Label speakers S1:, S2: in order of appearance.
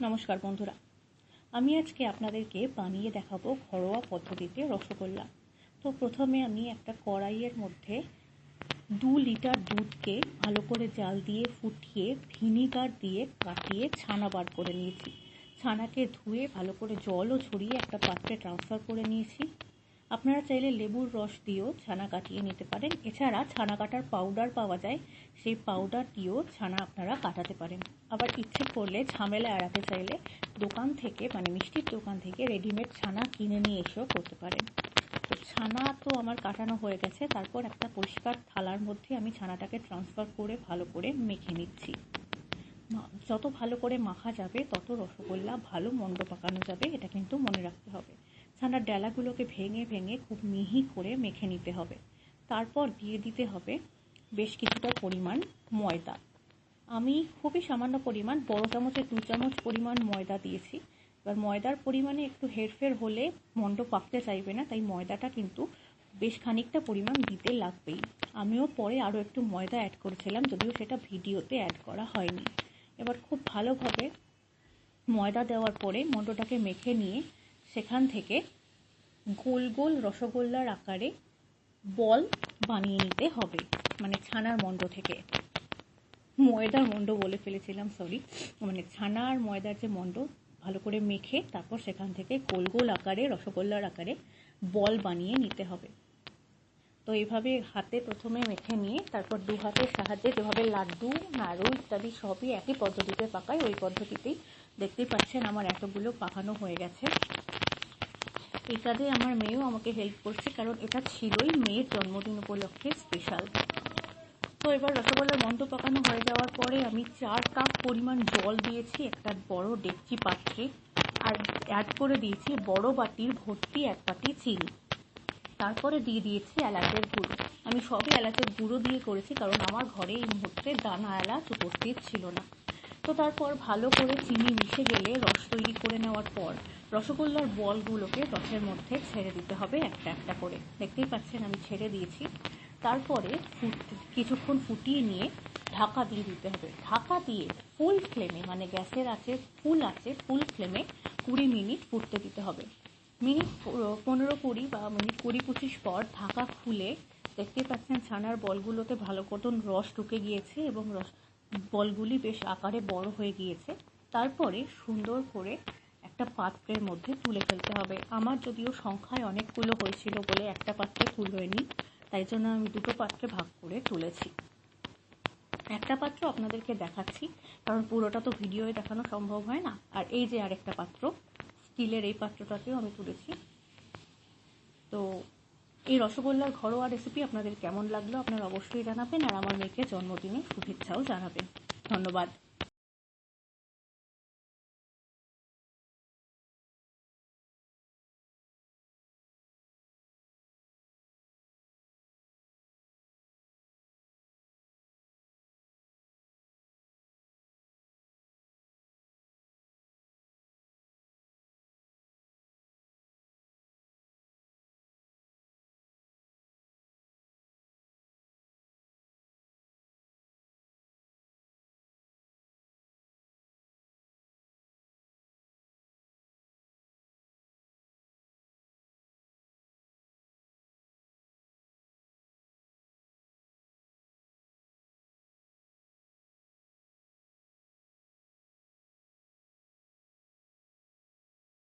S1: নমস্কার বন্ধুরা। আমি আজকে আপনাদেরকে বানিয়ে দেখাবো ঘরোয়া পদ্ধতিতে রসগোল্লা। তো প্রথমে আমি একটা কড়াইয়ের মধ্যে দু লিটার দুধকে ভালো করে জাল দিয়ে ফুটিয়ে ভিনিগার দিয়ে কাটিয়ে ছানা বার করে নিয়েছি। ছানাকে ধুয়ে ভালো করে জলও ছড়িয়ে একটা পাত্রে ট্রান্সফার করে নিয়েছি। আপনারা চাইলে লেবুর রস দিয়েও ছানা কাটিয়ে নিতে পারেন। এছাড়া ছানা কাটার পাউডার পাওয়া যায়। সেই পাউডার দিয়েও ছানা আপনারা কাটাতে পারেন। আবার ইচ্ছে করলে ঝামেলা এড়াতে চাইলে দোকান থেকে মানে মিষ্টির দোকান থেকে রেডিমেড ছানা কিনে নিয়ে এসেও করতে পারেন। তো ছানা তো আমার কাটানো হয়ে গেছে। তারপর একটা পরিষ্কার থালার মধ্যে আমি ছানাটাকে ট্রান্সফার করে ভালো করে মেখে নিচ্ছি। যত ভালো করে মাখা যাবে, তত রসগোল্লা ভালো মন্ড পাকানো যাবে, এটা কিন্তু মনে রাখতে হবে। ছানার ডালাগুলোকে ভেঙে ভেঙে খুব মিহি করে মেখে নিতে হবে। তারপর দিয়ে দিতে হবে বেশ কিছুটা পরিমাণ ময়দা। আমি খুবই সামান্য পরিমাণ, বড় চামচের দু চামচ পরিমাণ ময়দা দিয়েছি। এবার ময়দার পরিমাণে একটু হেরফের হলে মন্ড পাকতে চাইবে না, তাই ময়দাটা কিন্তু বেশ খানিকটা পরিমাণ দিতে লাগবেই। আমিও পরে আরও একটু ময়দা অ্যাড করেছিলাম, যদিও সেটা ভিডিওতে অ্যাড করা হয়নি। এবার খুব ভালোভাবে ময়দা দেওয়ার পরে মন্ডটাকে মেখে নিয়ে সেখান থেকে গোল গোল রসগোল্লার আকারে বল বানিয়ে নিতে হবে মানে ছানার মণ্ড থেকে। ময়দার মণ্ড বলে ফেলেছিলাম সরি মানে ছানা আর ময়দার যে মণ্ড ভালো করে মেখে তারপর সেখান থেকে গোল গোল আকারে, রসগোল্লার আকারে বল বানিয়ে নিতে হবে। তো এইভাবে হাতে প্রথমে মেখে নিয়ে, তারপর দু হাতের সাহায্যে যেভাবে লাড্ডু, নাড়ু ইত্যাদি সবই একই পদ্ধতিতে পাকায়, ওই পদ্ধতিতেই দেখতেই পাচ্ছেন আমার এতগুলো পাকানো হয়ে গেছে। এই কাজে আমার মেয়েও আমাকে হেল্প করছে, কারণ এটা ছিলই মেয়ের জন্মদিন উপলক্ষে স্পেশাল তো এবার রসগোল্লার মন্দ পাকানো হয়ে যাওয়ার পরে আমি চার কাপ পরিমাণ জল দিয়েছি, একটা বড় ডেকচি পাত্রে, আর অ্যাড করে দিয়েছি বড় বাটির ভর্তি এক বাটি চিনি। তারপরে দিয়ে দিয়েছি এলাচের গুঁড়ো। আমি সবই এলাচের গুঁড়ো দিয়ে করেছি, কারণ আমার ঘরে এই মুহূর্তে দানা এলাচ উপস্থিত ছিল না। তারপর ভালো করে চিনি মিশে গেলে রস তৈরি করে নেওয়ার পর রসগোল্লার বলগুলোকে রসের মধ্যে ছেড়ে দিতে হবে একটা একটা করে। দেখতেই পাচ্ছেন, আমি ছেড়ে দিয়েছি। তারপরে কিছুক্ষণ ফুটিয়ে নিয়ে ঢাকা দিয়ে দিতে হবে। ঢাকা দিয়ে ফুল ফ্লেমে মানে গ্যাসের আছে ফুল আছে ফুল ফ্লেমে কুড়ি মিনিট ফুটতে দিতে হবে। মিনিট পনেরো কুড়ি বা মিনিট কুড়ি পঁচিশ পর ঢাকা খুলে দেখতে পাচ্ছেন ছানার বলগুলোতে ভালো মতন রস ঢুকে গিয়েছে এবং রস বলগুলি বেশ আকারে বড় হয়ে গিয়েছে। তারপরে সুন্দর করে একটা পাত্রের মধ্যে তুলে ফেলতে হবে। আমার যদিও সংখ্যায় অনেকগুলো হয়েছিল বলে একটা পাত্রে তুলোয়নি তাই জন্য আমি দুটো পাত্রে ভাগ করে তুলেছি। একটা পাত্র আপনাদেরকে দেখাচ্ছি, কারণ পুরোটা তো ভিডিওয়ে দেখানো সম্ভব হয় না। আর এই যে আরেকটা পাত্র, স্টিলের এই পাত্রটাকেও আমি তুলেছি। তো এই রসগোল্লার ঘরোয়া রেসিপি আপনাদের কেমন লাগল আপনারা অবশ্যই জানাবেন, আর আমার মেয়েকে জন্মদিনে শুভেচ্ছাও জানাবেন। ধন্যবাদ।